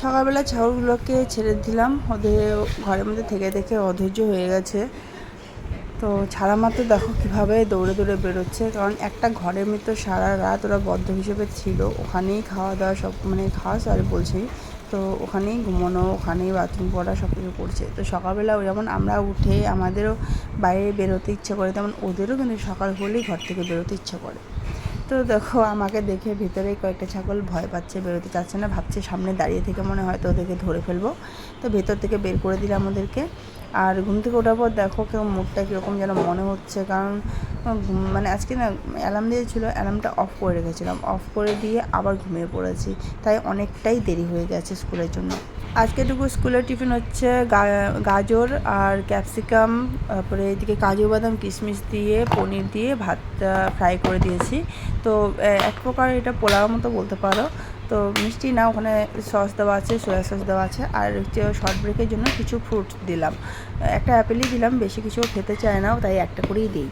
সকালবেলা ছাগলগুলোকে ছেড়ে দিলাম। ওদের ঘরের মধ্যে থেকে থেকে অধৈর্য হয়ে গেছে। তো ছাড়া মাত্র দেখো কীভাবে দৌড়ে দৌড়ে বেরোচ্ছে। কারণ একটা ঘরের মধ্যে সারা রাত ওরা বদ্ধ হিসেবে ছিল। ওখানেই খাওয়া দাওয়া সব মানে খাওয়া সরি বলছি। তো ওখানেই ঘুমানো, ওখানেই বাথরুম করা সব কিছু করছে। তো সকালবেলা যেমন আমরা উঠে আমাদেরও বাইরে বেরোতে ইচ্ছে করে, তেমন ওদেরও কিন্তু সকাল হলেই ঘর থেকে বেরোতে ইচ্ছে করে। তো দেখো, আমাকে দেখে ভিতরে কয়েকটা ছাগল ভয় পাচ্ছে, বেরোতে চাচ্ছে না, ভাবছে সামনে দাঁড়িয়ে থেকে মনে হয় তো ওদেরকে ধরে ফেলব। তো ভেতর থেকে বের করে দিলাম ওদেরকে। আর ঘুম থেকে ওঠার পর দেখো কেউ মুখটা কীরকম যেন মনে হচ্ছে, কারণ মানে আজকে না অ্যালার্ম দিয়েছিলো অ্যালার্মটা অফ করে রেখেছিলাম। অফ করে দিয়ে আবার ঘুমিয়ে পড়েছি। তাই অনেকটাই দেরি হয়ে গেছে স্কুলের জন্য। আজকেটুকু স্কুলের টিফিন হচ্ছে গাজর আর ক্যাপসিকাম, তারপরে এদিকে কাজু বাদাম, কিশমিশ দিয়ে, পনির দিয়ে ভাতটা ফ্রাই করে দিয়েছি। তো এক প্রকার এটা পোলাওর মতো বলতে পারো। তো মিষ্টি না, ওখানে সস দেওয়া আছে, সয়া সস দেওয়া আছে, আর হচ্ছে শর্ট ব্রেকের জন্য কিছু ফ্রুট দিলাম। একটা অ্যাপেলই দিলাম, বেশি কিছু খেতে চায় না তাই একটা করেই দিই।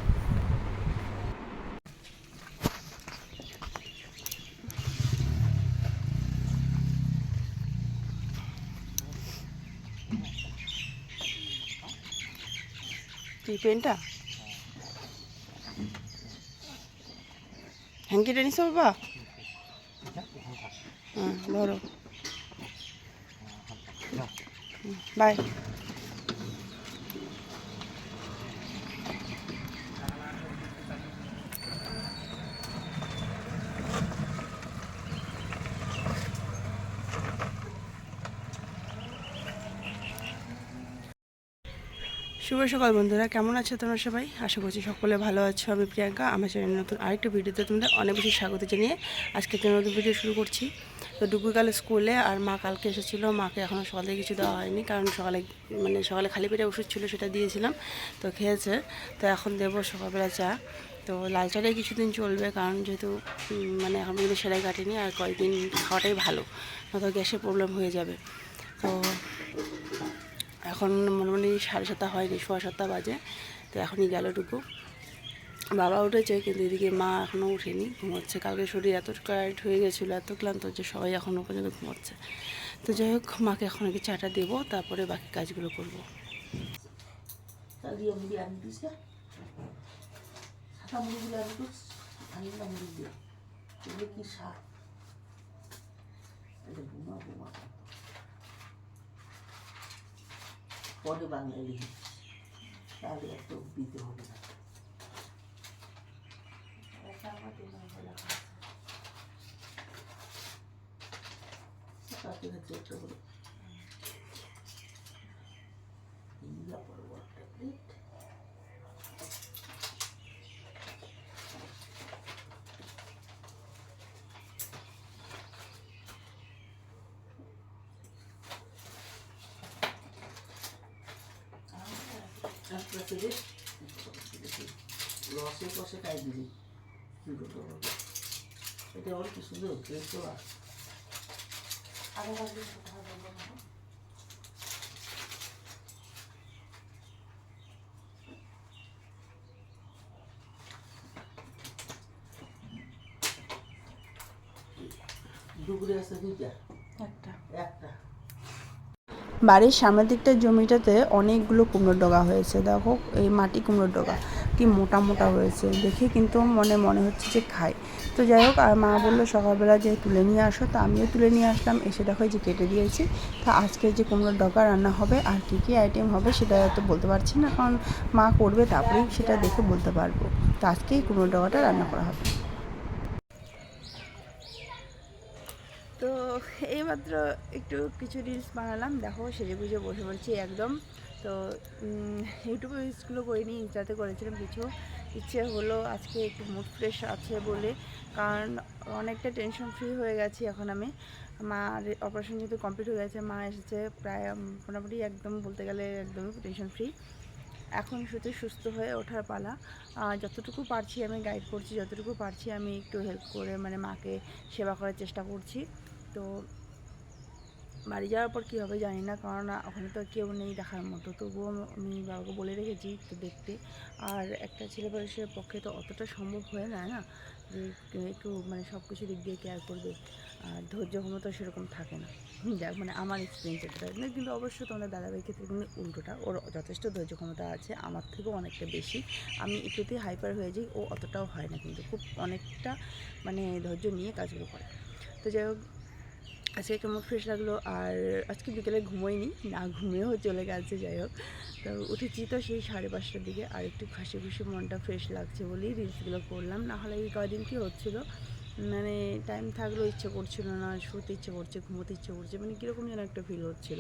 পেনটা? হ্যাঙ্কিটা নিছো বাবা হ্যাঁ ধরো। বাই শুভ সকাল, বন্ধুরা। কেমন আছো তোমরা সবাই? আশা করছি সকলে ভালো আছো। আমি প্রিয়াঙ্কা, আমার চ্যানেল নতুন আরেকটা ভিডিওতে তোমাদের অনেক বেশি স্বাগত জানিয়ে আজকে একটা নতুন ভিডিও শুরু করছি। তো ডুগু গেল স্কুলে আর মা কালকে এসেছিল। মাকে এখনও সকালে কিছু দেওয়া হয়নি, কারণ সকালে মানে সকালে খালি পেটে ওষুধ ছিল, সেটা দিয়েছিলাম। তো খেয়েছে। তো এখন দেবো সকালবেলা চা। তো লাল চাটাই কিছুদিন চলবে, কারণ যেহেতু মানে এখন পর্যন্ত সেলাই কাটেনি, আর কয়েকদিন খাওয়াটাই ভালো, নয়তো গ্যাসের প্রবলেম হয়ে যাবে। তো এখন মোটামুটি সাড়ে সাতটা হয়নি, সোয়া সাতটা বাজে, তো এখনই গেল টুকু। বাবা উঠেছে, কিন্তু এদিকে মা এখনও উঠেনি ঘুমোচ্ছে। কালকে শরীর এত টায়ার্ড হয়ে গেছিল, এত ক্লান্ত যে সবাই এখনও পর্যন্ত ঘুমোচ্ছে। তো যাই হোক, মাকে এখন আগে চাটা দেবো, তারপরে বাকি কাজগুলো করব। দিয়ে মুড়ি আনি দিস না সাদা মুড়িগুলো আনি দিস আনি না মুড়ি দিয়ে এগুলো কি শাক এটা বোমা বোমা পরে বাংলায় লিখে তাহলে এত দিতে হবে না কাছে কাছে একটা করে ইন্ডিয়া একটা প্লেট রসে কষে খাই দিলি কী করতে হবে এটা অনেক সুন্দর বাড়ি কথা ডুবরে আছে দুইটা? একটা। একটা। বাড়ির সামনের দিকটার জমিটাতে অনেকগুলো কুমড়োর ডগা হয়েছে। দেখো, এই মাটি কুমড়োর ডগা। কি মোটা মোটা হয়েছে। দেখে কিন্তু মনে মনে হচ্ছে যে খাই তো যাই হোক, আর মা বলল, সকালবেলা যে তুলে নিয়ে আসো। তো আমিও তুলে নিয়ে আসলাম। এসে দেখো যে কেটে দিয়েছি। তা আজকে যে কুমড়োর ডগা রান্না হবে, আর কী কী আইটেম হবে, সেটা তো বলতে পারছি না। কারণ মা করবে, তারপরেই সেটা দেখে বলতে পারব। তো আজকেই কুমড়োর ডগাটা রান্না করা হবে তো এইমাত্র একটু কিছু রিলস বানালাম। দেখো সেজে গুজে বসে পড়ছি একদম। তো ইউটিউবে রিলসগুলো করিনি ইনস্টাতে করেছিলাম কিছু। ইচ্ছে হলো আজকে একটু মুড ফ্রেশ আছে বলে, কারণ অনেকটা টেনশন ফ্রি হয়ে গেছি এখন আমি। মার অপারেশন যেহেতু কমপ্লিট হয়ে গেছে, মা এসেছে প্রায় মোটামুটি একদম বলতে গেলে একদমই টেনশন ফ্রি এখন শুধু সুস্থ হয়ে ওঠার পালা। যতটুকু পারছি আমি গাইড করছি, যতটুকু পারছি আমি একটু হেল্প করে মানে মাকে সেবা করার চেষ্টা করছি। তো বাড়ি যাওয়ার পর কী হবে জানি না, কারণ ওখানে তো কেউ নেই দেখার মতো। তবুও আমি বাবাকে বলে রেখেছি একটু দেখতে। আর একটা ছেলে বয়সের পক্ষে তো অতটা সম্ভব হয়ে যায় না যে একটু মানে সব কিছু দিক দিয়ে কেয়ার করবে। আর ধৈর্য ক্ষমতা সেরকম থাকে না। যাক মানে আমার এক্সপিরিয়েন্স এটা না, কিন্তু অবশ্যই তোমাদের দাদাভাইয়ের ক্ষেত্রে কিন্তু উল্টোটা। ওর যথেষ্ট ধৈর্য ক্ষমতা আছে, আমার থেকেও অনেকটা বেশি। আমি একটুতেই হাইপার হয়ে যাই, ও অতটাও হয় না কিন্তু। খুব অনেকটা মানে ধৈর্য নিয়ে কাজগুলো করে। তো যাই হোক আজকে কেমন ফ্রেশ লাগল? আর আজকে বিকেলে ঘুমোইনি, না ঘুমিয়েও চলে গেছে, যাই হোক। তো উঠেছি তো সেই সাড়ে পাঁচটার দিকে, আর একটু খাসি খুশি মনটা ফ্রেশ লাগছে বলেই রিলসগুলো করলাম। না হলে এই কদিন কী হচ্ছিল? মানে টাইম থাকলেও ইচ্ছে করছিল না, শুতে ইচ্ছে করছে, ঘুমোতে ইচ্ছে করছে মানে কীরকম যেন একটা ফিল হচ্ছিল।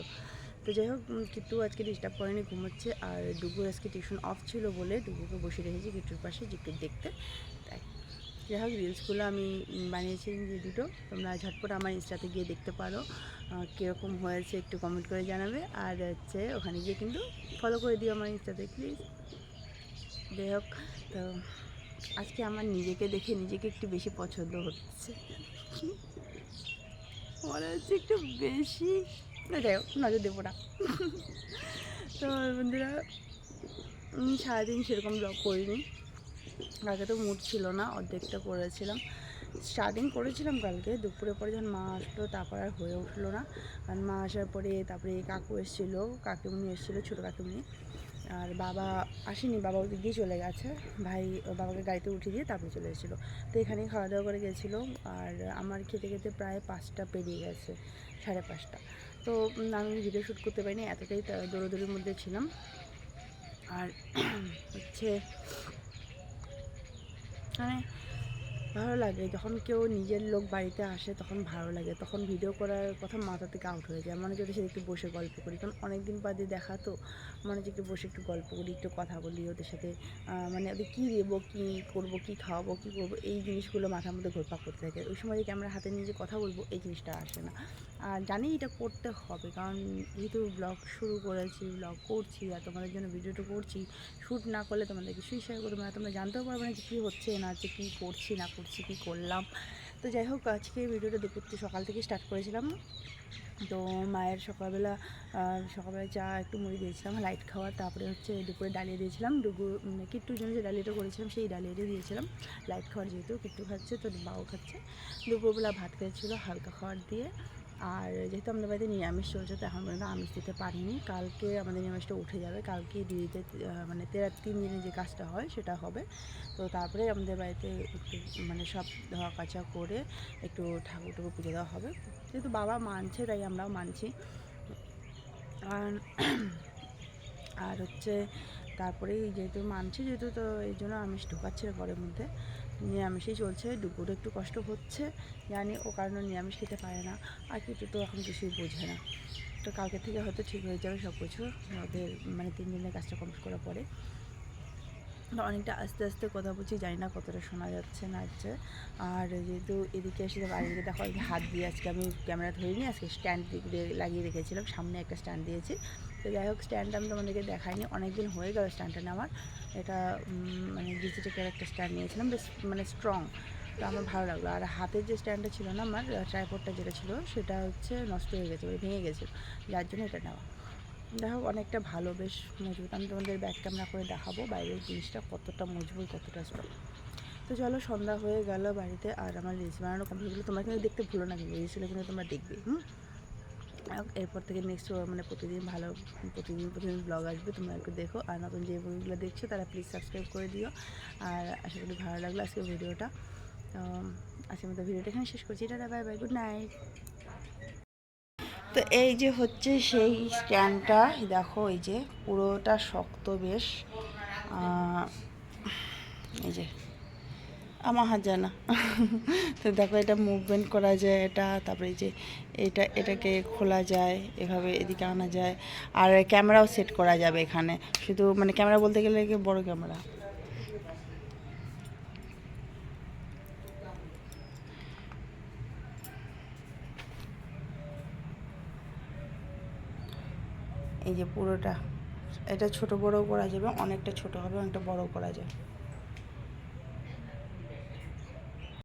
তো যাই হোক কিট্টু আজকে ডিস্টার্ব করেনি, ঘুমোচ্ছে। আর ডুগুর আজকে টিউশন অফ ছিল বলে ডুগুকে বসে রেখেছি কিট্টুর পাশে জিজ্ঞেস দেখতে। যাই হোক রিলসগুলো আমি বানিয়েছি যে দুটো। তোমরা ঝটপট আমার ইনস্টাতে গিয়ে দেখতে পারো কীরকম হয়েছে, একটু কমেন্ট করে জানাবে। আর হচ্ছে, ওখানে গিয়ে কিন্তু ফলো করে দিও আমার ইনস্টাতে প্লিজ যাই হোক, তো আজকে আমার নিজেকে দেখে নিজেকে একটু বেশি পছন্দ হচ্ছে। মনে হচ্ছে একটু বেশি। না, যাই হোক, নজর দেবো না। তো বন্ধুরা সারাদিন সেরকম ব্লগ করিনি। কালকে তো মুড ছিল না, অর্ধেকটা করেছিলাম। স্টার্টিং করেছিলাম কালকে দুপুরে পরে যখন মা আসলো, তারপর আর হয়ে উঠল না। কারণ মা আসার পরে তারপরে কাকু এসেছিল কাকিমুনি এসেছিল, ছোটো কাকিমুনি আর বাবা আসেনি, বাবা ওদিক দিয়ে চলে গেছে। ভাই বাবাকে গাড়িতে উঠিয়ে দিয়ে তারপরে চলে এসেছিল। তো এখানেই খাওয়া দাওয়া করে গেছিল। আর আমার খেতে খেতে প্রায় পাঁচটা পেরিয়ে গেছে, সাড়ে পাঁচটা। তো আমি ভিডিও শ্যুট করতে পারিনি, এতটাই দৌড়োদৌড়ির মধ্যে ছিলাম। আর হচ্ছে মানে ভালো লাগে। যখন কেউ নিজের লোক বাড়িতে আসে, তখন ভালো লাগে। তখন ভিডিও করার কথা মাথা থেকে আউট হয়ে যায়। মনে হচ্ছে একটু বসে গল্প করি। কারণ অনেক দিন বাদে দেখা তো, মনে হচ্ছে একটু বসে একটু গল্প করি, একটু কথা বলি ওদের সাথে। মানে ওদের কী দেবো, কী করব, কী খাওয়াবো, কী করব, এই জিনিসগুলো মাথার মধ্যে ঘোরপাক করতে থাকে। ওই সময় যে ক্যামেরা হাতে নিয়ে যে কথা বলব, এই জিনিসটা আসে না। আর জানি এটা করতে হবে। কারণ যেহেতু ব্লগ শুরু করেছি ব্লগ করছি আর তোমাদের জন্য ভিডিওটা করছি শ্যুট না করলে তোমাদের কিছুই শেয়ার করব না। তোমরা জানতেও পারবে না যে কী হচ্ছে না হচ্ছে, কী করছি, না করছি কী করলাম। তো যাই হোক, আজকে ভিডিওটা দুপুর সকাল থেকে স্টার্ট করেছিলাম। তো মায়ের সকালবেলা সকালবেলা চা, একটু মুড়ি দিয়েছিলাম লাইট খাওয়ার। তারপরে হচ্ছে দুপুরে ডালিয়ে দিয়েছিলাম। দুপুর কিট্টুর জন্য যে ডালিয়াটা করেছিলাম, সেই ডালিয়াটা দিয়েছিলাম। লাইট খাওয়ার যেহেতু কিট্টু খাচ্ছে, তো বাবু খাচ্ছে। দুপুরবেলা ভাত খেয়েছিলো, হালকা খাওয়ার দিয়ে। আর যেহেতু আমাদের বাড়িতে নিরামিষ চলছে, তো এখন পর্যন্ত আমিষ দিতে পারিনি। কালকে আমাদের নিরামিষটা উঠে যাবে। কালকে দিদিতে মানে তেরা তিন দিনে যে কাজটা হয়, সেটা হবে। তো তারপরে আমাদের বাড়িতে একটু মানে সব ধোয়া কাচা করে একটু ঠাকুর ঠাকুর পুজো দেওয়া হবে। যেহেতু বাবা মানছে, তাই আমরাও মানছি। আর আর হচ্ছে তারপরে যেহেতু মানছি, যেহেতু তো এই জন্য আমিষ ঢোকাচ্ছে ঘরের মধ্যে। নিরামিষই চলছে, দুপুরে একটু কষ্ট হচ্ছে, জানি ও কারণে নিরামিষ খেতে পারে না, আর কিছু তো এখন কিছুই বোঝে না। তো কালকে থেকে হয়তো ঠিক হয়ে যাবে সব কিছু ওদের মানে তিন দিনের কাজটা কমপ্লিট করার পরে। অনেকটা আস্তে আস্তে কথা বলছি, জানি না কতটা শোনা যাচ্ছে না যাচ্ছে। আর যেহেতু এদিকে এসে বাইরে দেখো হাত দিয়ে আজকে আমি ক্যামেরা ধরিনি, আজকে স্ট্যান্ড লাগিয়ে রেখেছিলাম, সামনে একটা স্ট্যান্ড দিয়েছি। তো যাই হোক স্ট্যান্ড আমি তোমাদেরকে দেখাইনি অনেক দিন হয়ে গেল স্ট্যান্ডটা নেওয়ার। এটা মানে ডিজিটাল একটা স্ট্যান্ড নিয়েছিলাম, বেশ মানে স্ট্রং তো আমার ভালো লাগল। আর হাতের যে স্ট্যান্ডটা ছিল না আমার ট্রাইপডটা যেটা ছিল, সেটা হচ্ছে নষ্ট হয়ে গেছে মানে ভেঙে গেছে। যার জন্য এটা নেওয়া। দেখো অনেকটা ভালো, বেশ মজবুত। আমি তোমাদের ব্যাক ক্যামেরা করে দেখাবো, বাইরের জিনিসটা কতটা মজবুত, কতটা স্ট্রং তো চলো, সন্ধ্যা হয়ে গেল বাড়িতে, আর আমার রিলস বানানো কমপ্লিট তোমরা কিন্তু দেখতে ভুলো না, কিন্তু রিলসগুলো কিন্তু তোমরা দেখবে, হুম? এরপর থেকে নেক্সট মানে প্রতিদিন ভালো, প্রতিদিন প্রতিদিন ব্লগ আসবে, তোমরা একটু দেখো। আর নতুন যে বইগুলো দেখছ, তারা প্লিজ সাবস্ক্রাইব করে দিও। আর আশা করি ভালো লাগল আজকে ভিডিওটা। তো, আজকের মতো ভিডিওটা এখানে শেষ করছি। Tata bye bye good night তো এই যে হচ্ছে সেই স্ট্যান্ডটা দেখো, এই যে পুরোটা শক্ত বেশ। এই যে আমার হাত যায় না তো দেখো এটা মুভমেন্ট করা যায়, এটা, তারপরে যে এটা, এটাকে খোলা যায়, এভাবে এদিকে আনা যায়, আর ক্যামেরাও সেট করা যাবে এখানে। শুধু মানে ক্যামেরা বলতে গেলে বড় ক্যামেরা এই যে পুরোটা, এটা ছোট বড় করা যাবে, অনেকটা ছোট হবে, অনেকটা বড় করা যায়